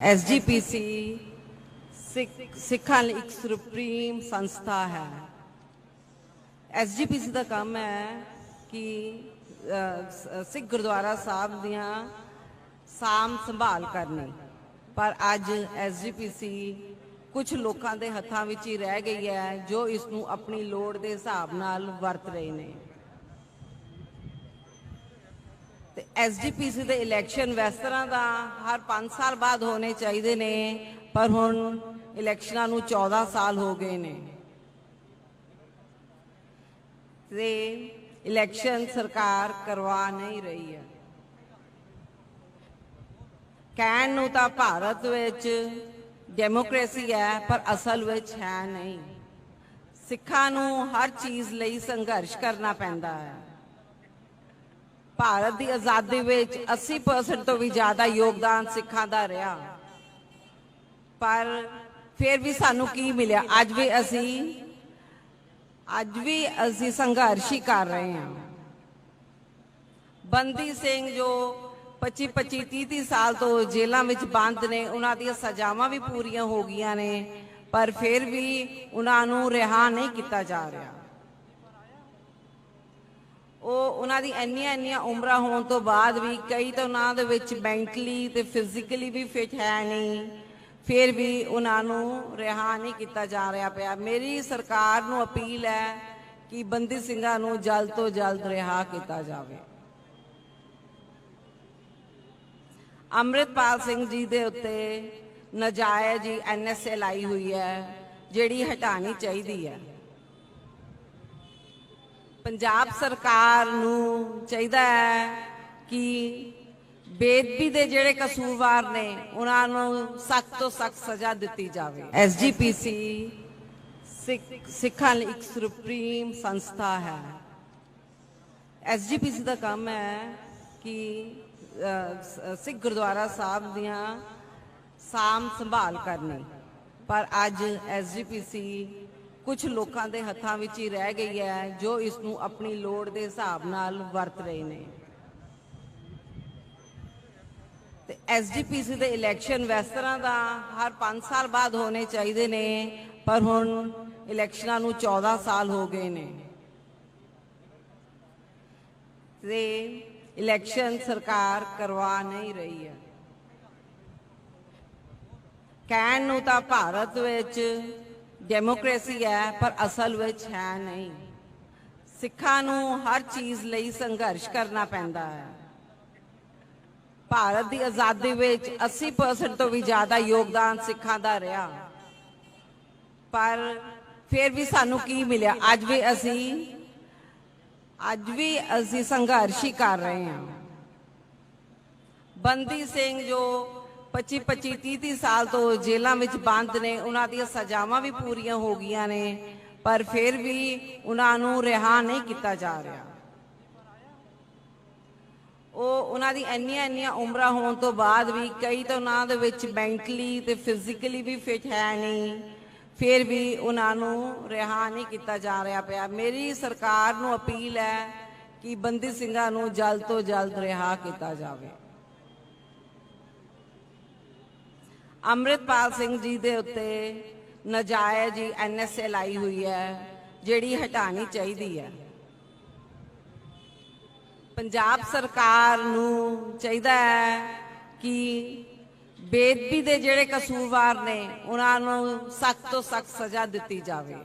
SGPC ਸਿੱਖ ਸਿੱਖਾਂ ਲਈ ਇੱਕ ਸੁਪਰੀਮ ਸੰਸਥਾ ਹੈ। ਐਸਜੀਪੀਸੀ ਦਾ ਕੰਮ ਹੈ ਕਿ ਸਿੱਖ ਗੁਰਦੁਆਰਾ ਸਾਹਿਬ ਦੀਆਂ ਸਾਮ ਸੰਭਾਲ ਕਰਨੀ। ਪਰ ਅੱਜ ਐਸਜੀਪੀਸੀ ਕੁਝ ਲੋਕਾਂ ਦੇ ਹੱਥਾਂ ਵਿੱਚ ਹੀ ਰਹਿ ਗਈ ਹੈ, ਜੋ ਇਸ ਨੂੰ ਆਪਣੀ ਲੋੜ ਦੇ ਹਿਸਾਬ ਨਾਲ ਵਰਤ ਰਹੇ ਨੇ। ਤੇ ਐਸਜੀਪੀਸੀ ਦੇ ਇਲੈਕਸ਼ਨ ਵੈਸ ਤਰ੍ਹਾਂ ਦਾ ਹਰ 5 ਸਾਲ ਬਾਅਦ ਹੋਣੇ ਚਾਹੀਦੇ ਨੇ, ਪਰ ਹੁਣ ਇਲੈਕਸ਼ਨਾਂ ਨੂੰ 14 ਸਾਲ ਹੋ ਗਏ ਨੇ। ਤੇ ਇਲੈਕਸ਼ਨ ਸਰਕਾਰ ਕਰਵਾ ਨਹੀਂ ਰਹੀ ਹੈ। ਕਹਿਣ ਨੂੰ ਤਾਂ ਭਾਰਤ ਵਿੱਚ ਡੈਮੋਕ੍ਰੇਸੀ ਹੈ, ਪਰ ਅਸਲ ਵਿੱਚ ਹੈ ਨਹੀਂ। ਸਿੱਖਾਂ ਨੂੰ ਹਰ ਚੀਜ਼ ਲਈ ਸੰਘਰਸ਼ ਕਰਨਾ ਪੈਂਦਾ ਹੈ। ਭਾਰਤ ਦੀ ਆਜ਼ਾਦੀ ਵਿੱਚ 80% ਤੋਂ ਵੀ ਜ਼ਿਆਦਾ ਯੋਗਦਾਨ ਸਿੱਖਾਂ ਦਾ ਰਿਹਾ। ਪਰ ਫਿਰ ਵੀ ਸਾਨੂੰ ਕੀ ਮਿਲਿਆ? ਅੱਜ ਵੀ ਅਸੀਂ, ਅੱਜ ਵੀ ਅਸੀਂ ਸੰਘਰਸ਼ ਹੀ ਕਰ ਰਹੇ ਹਾਂ। ਬੰਦੀ ਸਿੰਘ ਜੋ 25 25 30 30 ਸਾਲ ਤੋਂ ਜੇਲ੍ਹਾਂ ਵਿੱਚ ਬੰਦ ਨੇ, ਉਹਨਾਂ ਦੀਆਂ ਸਜ਼ਾਵਾਂ ਵੀ ਪੂਰੀਆਂ ਹੋ ਗਈਆਂ ਨੇ, ਪਰ ਫਿਰ ਵੀ ਉਹਨਾਂ ਨੂੰ ਰਿਹਾ ਨਹੀਂ ਕੀਤਾ ਜਾ ਰਿਹਾ। ਉਹ ਉਹਨਾਂ ਦੀ ਇੰਨੀਆਂ ਇੰਨੀਆਂ ਉਮਰਾਂ ਹੋਣ ਤੋਂ ਬਾਅਦ ਵੀ ਕਈ ਤਾਂ ਉਹਨਾਂ ਦੇ ਵਿੱਚ ਮੈਂਟਲੀ ਤੇ ਫਿਜ਼ੀਕਲੀ ਵੀ ਫਿਟ ਹੈ ਨਹੀਂ। ਫਿਰ ਵੀ ਉਹਨਾਂ ਨੂੰ ਰਿਹਾ ਨਹੀਂ ਕੀਤਾ ਜਾ ਰਿਹਾ ਪਿਆ। ਮੇਰੀ ਸਰਕਾਰ ਨੂੰ ਅਪੀਲ ਹੈ ਕਿ ਬੰਦੀ ਸਿੰਘਾਂ ਨੂੰ ਜਲਦ ਤੋਂ ਜਲਦ ਰਿਹਾ ਕੀਤਾ ਜਾਵੇ। ਅੰਮ੍ਰਿਤਪਾਲ ਸਿੰਘ ਜੀ ਦੇ ਉੱਤੇ ਨਜਾਇਜ਼ ਹੀ ਐਨਐਸਏ ਲਾਈ ਹੋਈ ਹੈ, ਜਿਹੜੀ ਹਟਾਣੀ ਚਾਹੀਦੀ ਹੈ। ਪੰਜਾਬ ਸਰਕਾਰ ਨੂੰ ਚਾਹੀਦਾ ਹੈ ਕਿ ਬੇਦਬੀ ਦੇ ਜਿਹੜੇ ਕਸੂਰਵਾਰ ਨੇ, ਉਹਨਾਂ ਨੂੰ ਸਖਤ ਤੋਂ ਸਖਤ ਸਜ਼ਾ ਦਿੱਤੀ ਜਾਵੇ। ਐਸਜੀਪੀਸੀ ਸਿੱਖਾਂ ਲਈ ਇੱਕ ਸੁਪਰੀਮ ਸੰਸਥਾ ਹੈ। ਐਸਜੀਪੀਸੀ ਦਾ ਕੰਮ ਹੈ ਕਿ ਸਿੱਖ ਗੁਰਦੁਆਰਾ ਸਾਹਿਬ ਦੀਆਂ ਸਾਮ ਸੰਭਾਲ ਕਰਨੀ। ਪਰ ਅੱਜ ਐਸਜੀਪੀਸੀ ਕੁਝ ਲੋਕਾਂ ਦੇ ਹੱਥਾਂ ਵਿੱਚ ਹੀ ਰਹਿ ਗਈ ਹੈ, ਜੋ ਇਸ ਨੂੰ ਆਪਣੀ ਲੋੜ ਦੇ ਹਿਸਾਬ ਨਾਲ ਵਰਤ ਰਹੇ ਨੇ। ਤੇ ਐਸਜੀਪੀਸੀ ਦੇ ਇਲੈਕਸ਼ਨ ਵੈਸ ਤਰ੍ਹਾਂ ਦਾ ਹਰ 5 ਸਾਲ ਬਾਅਦ ਹੋਣੇ ਚਾਹੀਦੇ ਨੇ, ਪਰ ਹੁਣ ਇਲੈਕਸ਼ਨਾਂ ਨੂੰ 14 ਸਾਲ ਹੋ ਗਏ ਨੇ। ਤੇ ਇਲੈਕਸ਼ਨ ਸਰਕਾਰ ਕਰਵਾ ਨਹੀਂ ਰਹੀ ਹੈ। ਕਹਿਣ ਨੂੰ ਤਾਂ ਭਾਰਤ ਵਿੱਚ ਡੈਮੋਕ੍ਰੇਸੀ ਹੈ, ਪਰ ਅਸਲ ਵਿੱਚ ਹੈ ਨਹੀਂ। ਸਿੱਖਾਂ ਨੂੰ ਹਰ ਚੀਜ਼ ਲਈ ਸੰਘਰਸ਼ ਕਰਨਾ ਪੈਂਦਾ ਹੈ। ਭਾਰਤ ਦੀ ਆਜ਼ਾਦੀ ਵਿੱਚ 80% ਤੋਂ ਵੀ ਜ਼ਿਆਦਾ ਯੋਗਦਾਨ ਸਿੱਖਾਂ ਦਾ ਰਿਹਾ। ਪਰ ਫਿਰ ਵੀ ਸਾਨੂੰ ਕੀ ਮਿਲਿਆ? ਅੱਜ ਵੀ ਅਸੀਂ, ਅੱਜ ਵੀ ਅਸੀਂ ਸੰਘਰਸ਼ ਹੀ ਕਰ ਰਹੇ ਹਾਂ। ਬੰਦੀ ਸਿੰਘ ਜੋ 25 25 30 30 ਸਾਲ ਤੋਂ ਜੇਲ੍ਹਾਂ ਵਿੱਚ ਬੰਦ ਨੇ, ਉਹਨਾਂ ਦੀਆਂ ਸਜ਼ਾਵਾਂ ਵੀ ਪੂਰੀਆਂ ਹੋ ਗਈਆਂ ਨੇ, ਪਰ ਫਿਰ ਵੀ ਉਹਨਾਂ ਨੂੰ ਰਿਹਾ ਨਹੀਂ ਕੀਤਾ ਜਾ ਰਿਹਾ। ਉਹ ਉਹਨਾਂ ਦੀ ਇੰਨੀਆਂ ਇੰਨੀਆਂ ਉਮਰਾਂ ਹੋਣ ਤੋਂ ਬਾਅਦ ਵੀ ਕਈ ਤਾਂ ਉਹਨਾਂ ਦੇ ਵਿੱਚ ਮੈਂਟਲੀ ਤੇ ਫਿਜ਼ੀਕਲੀ ਵੀ ਫਿਟ ਹੈ ਨਹੀਂ, ਫਿਰ ਵੀ ਉਹਨਾਂ ਨੂੰ ਰਿਹਾ ਨਹੀਂ ਕੀਤਾ ਜਾ ਰਿਹਾ ਪਿਆ। ਮੇਰੀ ਸਰਕਾਰ ਨੂੰ ਅਪੀਲ ਹੈ ਕਿ ਬੰਦੀ ਸਿੰਘਾਂ ਨੂੰ ਜਲਦ ਤੋਂ ਜਲਦ ਰਿਹਾ ਕੀਤਾ ਜਾਵੇ। ਅੰਮ੍ਰਿਤਪਾਲ ਸਿੰਘ ਜੀ ਦੇ ਉੱਤੇ ਨਜਾਇਜ਼ ਹੀ ਐਨਐਸਏ ਲਾਈ ਹੋਈ ਹੈ, ਜਿਹੜੀ ਹਟਾਣੀ ਚਾਹੀਦੀ ਹੈ। ਪੰਜਾਬ ਸਰਕਾਰ ਨੂੰ ਚਾਹੀਦਾ ਹੈ ਕਿ ਬੇਦਬੀ ਦੇ ਜਿਹੜੇ ਕਸੂਰਵਾਰ ਨੇ, ਉਹਨਾਂ ਨੂੰ ਸਖਤ ਤੋਂ ਸਖਤ ਸਜ਼ਾ ਦਿੱਤੀ ਜਾਵੇ।